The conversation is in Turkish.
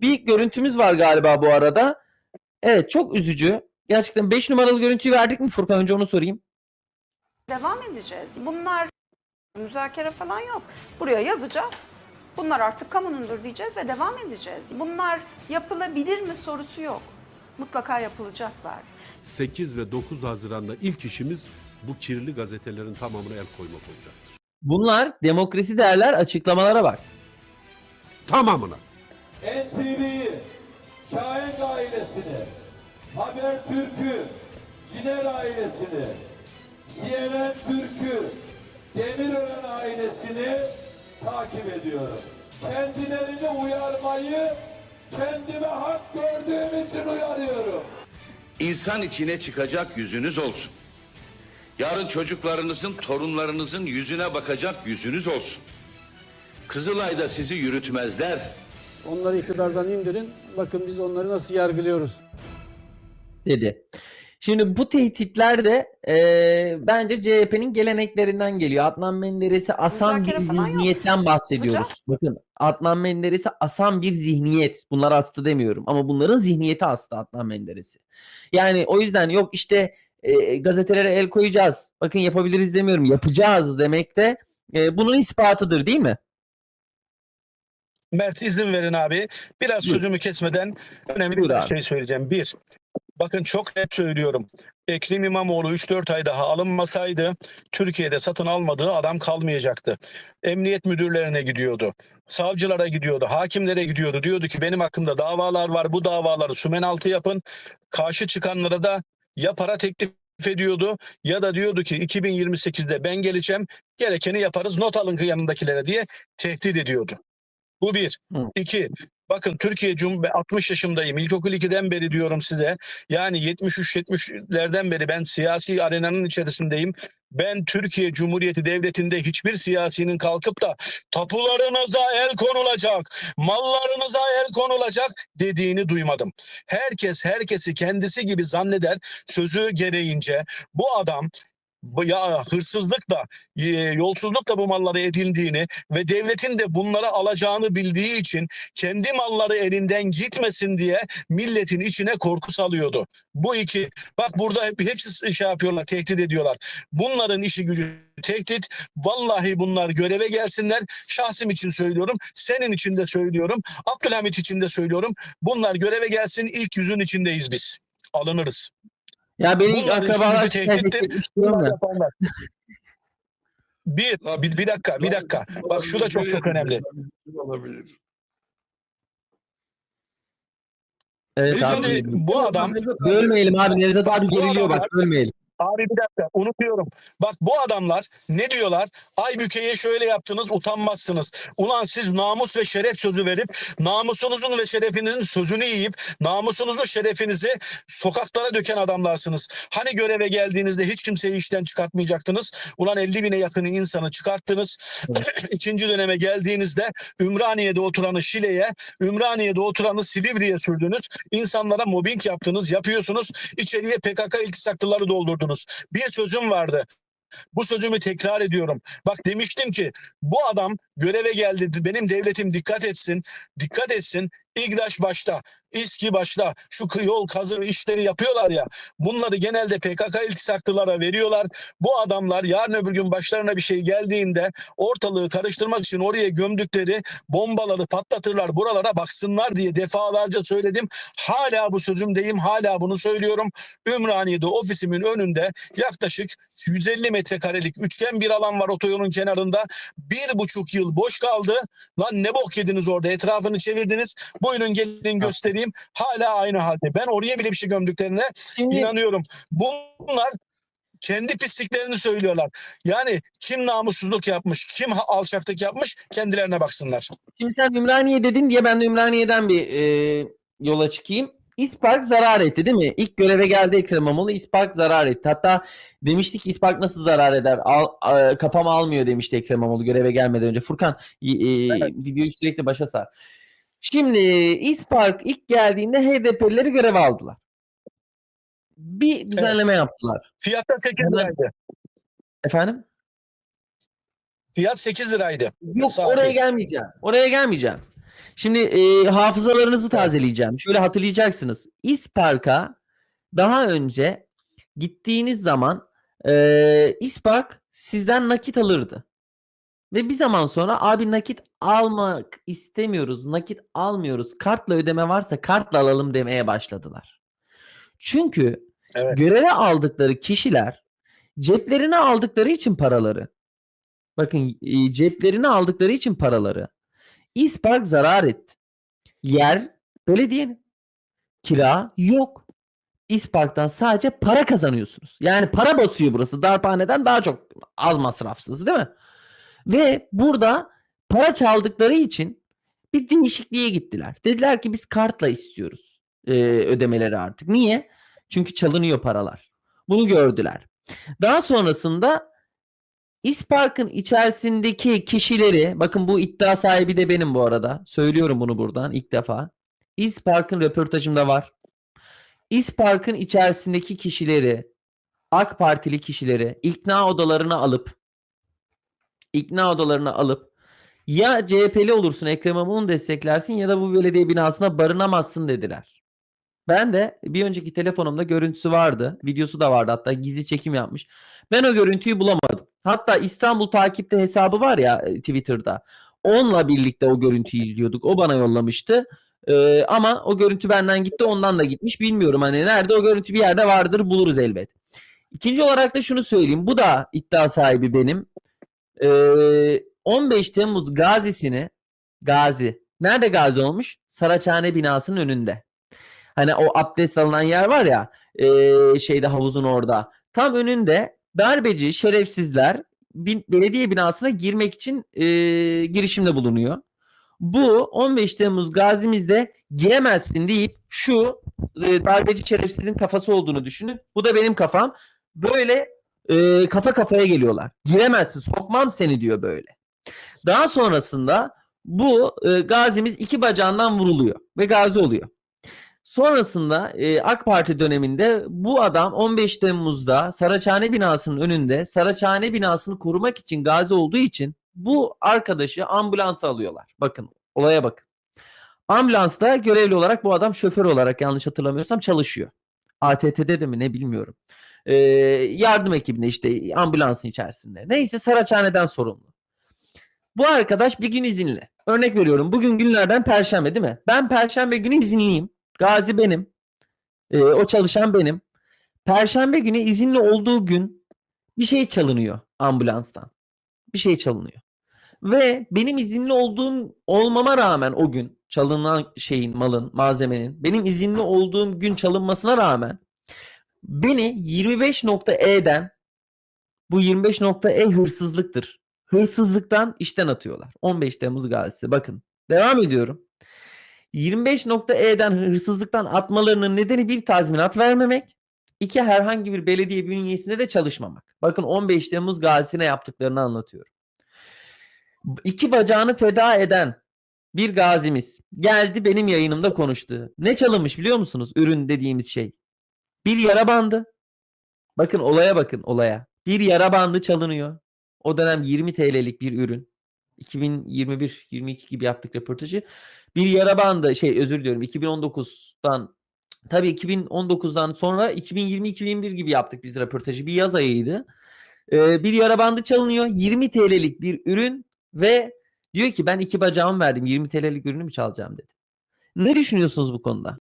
bir görüntümüz var galiba bu arada. Evet çok üzücü. Gerçekten 5 numaralı görüntüyü verdik mi Furkan? Önce onu sorayım. devam edeceğiz. Bunlar müzakere falan yok. Buraya yazacağız. Bunlar artık kamunundur diyeceğiz ve devam edeceğiz. Bunlar yapılabilir mi sorusu yok. Mutlaka yapılacaklar. 8 ve 9 Haziran'da ilk işimiz bu kirli gazetelerin tamamına el koymak olacaktır. Bunlar demokrasi değerler açıklamalara bak. Tamamına. NTV'yi, Şahin ailesini, Habertürk'ü, Ciner ailesini, CNN Türk'ü, Demirören ailesini takip ediyorum. Kendilerini uyarmayı kendime hak gördüğüm için uyarıyorum. İnsan içine çıkacak yüzünüz olsun. Yarın çocuklarınızın, torunlarınızın yüzüne bakacak yüzünüz olsun. Kızılay'da sizi yürütmezler. Onları iktidardan indirin. Bakın biz onları nasıl yargılıyoruz. dedi. Şimdi bu tehditler de e, bence CHP'nin geleneklerinden geliyor. Adnan Menderes'i asan bir Müzakere falan yok. zihniyetten bahsediyoruz. Sıcak. Bakın Adnan Menderes'i asan bir zihniyet. Bunlar hasta demiyorum ama bunların zihniyeti hasta Adnan Menderes'i. Yani o yüzden yok işte e, gazetelere el koyacağız. Bakın yapabiliriz demiyorum. Yapacağız demek de e, bunun ispatıdır değil mi? Mert izin verin abi. Biraz Buyur. sözümü kesmeden önemli Buyur bir abi. şey söyleyeceğim. Bir, bakın çok net söylüyorum. Ekrem İmamoğlu 3-4 ay daha alınmasaydı Türkiye'de satın almadığı adam kalmayacaktı. Emniyet müdürlerine gidiyordu. Savcılara gidiyordu. Hakimlere gidiyordu. Diyordu ki benim hakkımda davalar var. Bu davaları sümen altı yapın. Karşı çıkanlara da ya para teklif ediyordu ya da diyordu ki 2028'de ben geleceğim gerekeni yaparız not alın yanındakilere diye tehdit ediyordu. Bu bir. Hı. İki. Bakın Türkiye Cumhuriyeti 60 yaşındayım. İlkokul 2'den beri diyorum size. Yani 73-70'lerden beri ben siyasi arenanın içerisindeyim. Ben Türkiye Cumhuriyeti Devleti'nde hiçbir siyasinin kalkıp da tapularınıza el konulacak, mallarınıza el konulacak dediğini duymadım. Herkes herkesi kendisi gibi zanneder sözü gereğince bu adam ya hırsızlıkla, e, yolsuzlukla bu malları edindiğini ve devletin de bunları alacağını bildiği için kendi malları elinden gitmesin diye milletin içine korku salıyordu. Bu iki. Bak burada hep, hepsi şey yapıyorlar, tehdit ediyorlar. Bunların işi gücü tehdit. Vallahi bunlar göreve gelsinler. Şahsım için söylüyorum. Senin için de söylüyorum. Abdülhamit için de söylüyorum. Bunlar göreve gelsin. ilk yüzün içindeyiz biz. Alınırız. Ya beni ilk akrabalar üçüncü şikayet tehdittir. Bunlar ya. yapanlar. Bir, bir, bir dakika, bir dakika. Bak şu da çok çok önemli. Olabilir. Evet Şimdi abi. bu adam Bölmeyelim abi. Nevzat abi geriliyor bak. Bölmeyelim. Abi bir dakika unutuyorum. Bak bu adamlar ne diyorlar? Aybüke'ye şöyle yaptınız utanmazsınız. Ulan siz namus ve şeref sözü verip namusunuzun ve şerefinizin sözünü yiyip namusunuzu şerefinizi sokaklara döken adamlarsınız. Hani göreve geldiğinizde hiç kimseyi işten çıkartmayacaktınız. Ulan 50 bine yakın insanı çıkarttınız. İkinci döneme geldiğinizde Ümraniye'de oturanı Şile'ye, Ümraniye'de oturanı Silivri'ye sürdünüz. İnsanlara mobbing yaptınız, yapıyorsunuz. İçeriye PKK iltisaklıları doldurdunuz. Bir sözüm vardı. Bu sözümü tekrar ediyorum. Bak demiştim ki bu adam göreve geldi. Benim devletim dikkat etsin. Dikkat etsin. İGDAŞ başta, İSKİ başta şu yol kazı işleri yapıyorlar ya. Bunları genelde PKK iltisaklılara veriyorlar. Bu adamlar yarın öbür gün başlarına bir şey geldiğinde ortalığı karıştırmak için oraya gömdükleri bombaları patlatırlar. Buralara baksınlar diye defalarca söyledim. Hala bu sözümdeyim. Hala bunu söylüyorum. Ümraniye'de ofisimin önünde yaklaşık 150 metrekarelik üçgen bir alan var otoyolun kenarında. Bir buçuk yıl boş kaldı. Lan ne bok yediniz orada etrafını çevirdiniz. Buyurun gelin göstereyim. Hala aynı halde. Ben oraya bile bir şey gömdüklerine Şimdi inanıyorum. Bunlar kendi pisliklerini söylüyorlar. Yani kim namussuzluk yapmış, kim alçaklık yapmış kendilerine baksınlar. Şimdi sen Ümraniye dedin diye ben de Ümraniye'den bir e, yola çıkayım. İspark zarar etti değil mi? İlk göreve geldi Ekrem İmamoğlu İspark zarar etti. Hatta demiştik ki İspark nasıl zarar eder? Al, a- kafam almıyor demişti Ekrem İmamoğlu göreve gelmeden önce. Furkan e, e, videoyu sürekli başa sar. Şimdi İspark ilk geldiğinde HDP'lileri göreve aldılar. Bir düzenleme yaptılar. Fiyatta 8 Hemen- liraydı. Efendim? Fiyat 8 liraydı. Yok Sahi. oraya gelmeyeceğim. Oraya gelmeyeceğim. Şimdi e, hafızalarınızı tazeleyeceğim. Şöyle hatırlayacaksınız. İspark'a daha önce gittiğiniz zaman e, İspark sizden nakit alırdı. Ve bir zaman sonra abi nakit almak istemiyoruz, nakit almıyoruz. Kartla ödeme varsa kartla alalım demeye başladılar. Çünkü Evet. göreve aldıkları kişiler ceplerine aldıkları için paraları. Bakın ceplerine aldıkları için paraları. İspark zarar etti. Yer belediyenin. Kira yok. İspark'tan sadece para kazanıyorsunuz. Yani para basıyor burası. Darphaneden daha çok az masrafsız değil mi? Ve burada para çaldıkları için bir değişikliğe gittiler. Dediler ki biz kartla istiyoruz e, ödemeleri artık. Niye? Çünkü çalınıyor paralar. Bunu gördüler. Daha sonrasında İspark'ın içerisindeki kişileri, bakın bu iddia sahibi de benim bu arada. Söylüyorum bunu buradan ilk defa. İspark'ın röportajımda var. İspark'ın içerisindeki kişileri, AK Partili kişileri ikna odalarına alıp ikna odalarına alıp ya CHP'li olursun Ekrem İmamoğlu'nu desteklersin ya da bu belediye binasına barınamazsın dediler. Ben de bir önceki telefonumda görüntüsü vardı. Videosu da vardı hatta gizli çekim yapmış. Ben o görüntüyü bulamadım. Hatta İstanbul takipte hesabı var ya e, Twitter'da. Onunla birlikte o görüntüyü izliyorduk. O bana yollamıştı. Ee, ama o görüntü benden gitti ondan da gitmiş. Bilmiyorum hani nerede o görüntü bir yerde vardır buluruz elbet. İkinci olarak da şunu söyleyeyim. Bu da iddia sahibi benim. Ee, 15 Temmuz gazisini Gazi. Nerede gazi olmuş? Saraçhane binasının önünde. Hani o abdest alınan yer var ya ee, şeyde havuzun orada. Tam önünde darbeci şerefsizler bin- belediye binasına girmek için ee, girişimde bulunuyor. Bu 15 Temmuz gazimizde giremezsin deyip şu e, darbeci şerefsizin kafası olduğunu düşünün. Bu da benim kafam. Böyle e, kafa kafaya geliyorlar. Giremezsin sokmam seni diyor böyle. Daha sonrasında bu e, gazimiz iki bacağından vuruluyor ve gazi oluyor. Sonrasında e, AK Parti döneminde bu adam 15 Temmuz'da Saraçhane binasının önünde Saraçhane binasını korumak için gazi olduğu için bu arkadaşı ambulansa alıyorlar. Bakın olaya bakın. Ambulansta görevli olarak bu adam şoför olarak yanlış hatırlamıyorsam çalışıyor. ATT'de de mi ne bilmiyorum. Ee, yardım ekibinde işte ambulansın içerisinde. Neyse Saraçhane'den sorumlu. Bu arkadaş bir gün izinli. Örnek veriyorum bugün günlerden perşembe değil mi? Ben perşembe günü izinliyim. Gazi benim. Ee, o çalışan benim. Perşembe günü izinli olduğu gün bir şey çalınıyor ambulanstan. Bir şey çalınıyor. Ve benim izinli olduğum olmama rağmen o gün çalınan şeyin, malın, malzemenin benim izinli olduğum gün çalınmasına rağmen beni 25.e'den bu 25.e hırsızlıktır. Hırsızlıktan işten atıyorlar. 15 Temmuz gazisi. Bakın devam ediyorum. 25.e'den hırsızlıktan atmalarının nedeni bir tazminat vermemek. iki herhangi bir belediye bünyesinde de çalışmamak. Bakın 15 Temmuz gazisine yaptıklarını anlatıyorum. İki bacağını feda eden bir gazimiz geldi benim yayınımda konuştu. Ne çalınmış biliyor musunuz? Ürün dediğimiz şey. Bir yara bandı. Bakın olaya bakın olaya. Bir yara bandı çalınıyor. O dönem 20 TL'lik bir ürün. 2021-22 gibi yaptık röportajı. Bir yara bandı şey özür diliyorum 2019'dan tabii 2019'dan sonra 2020-2021 gibi yaptık biz röportajı. Bir yaz ayıydı. Ee, bir yara bandı çalınıyor. 20 TL'lik bir ürün ve diyor ki ben iki bacağımı verdim 20 TL'lik ürünü mü çalacağım dedi. Ne düşünüyorsunuz bu konuda?